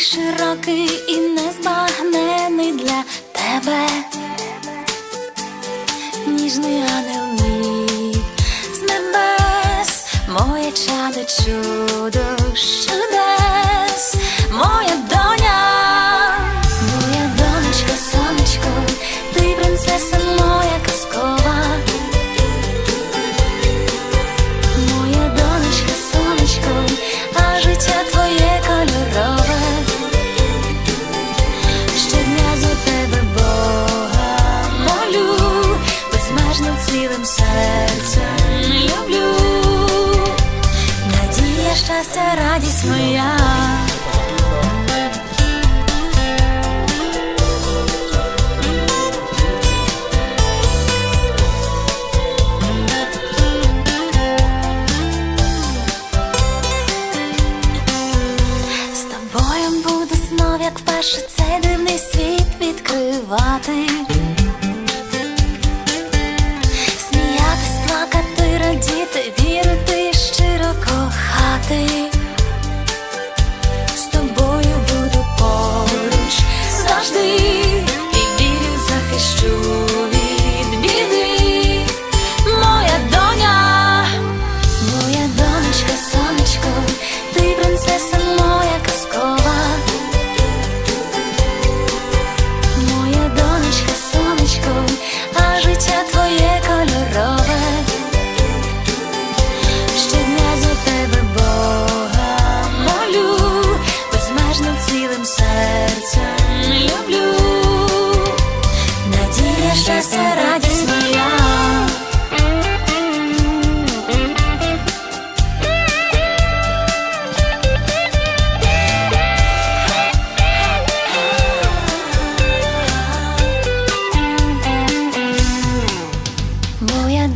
Широкий і незбагнений для тебе, ніжний ангел мій з небес, моє чадо чудо. Щастя, радість моя. З тобою буду знов, як вперше цей дивний світ відкривати.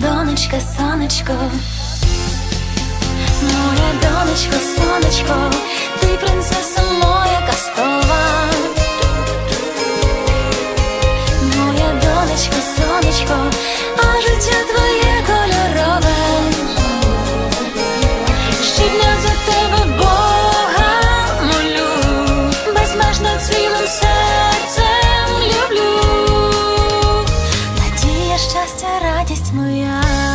Донечка, сонечко, моя донечко, сонечко, ти принцеса моя казкова. Моя донечко, сонечко, щастя, радість моя.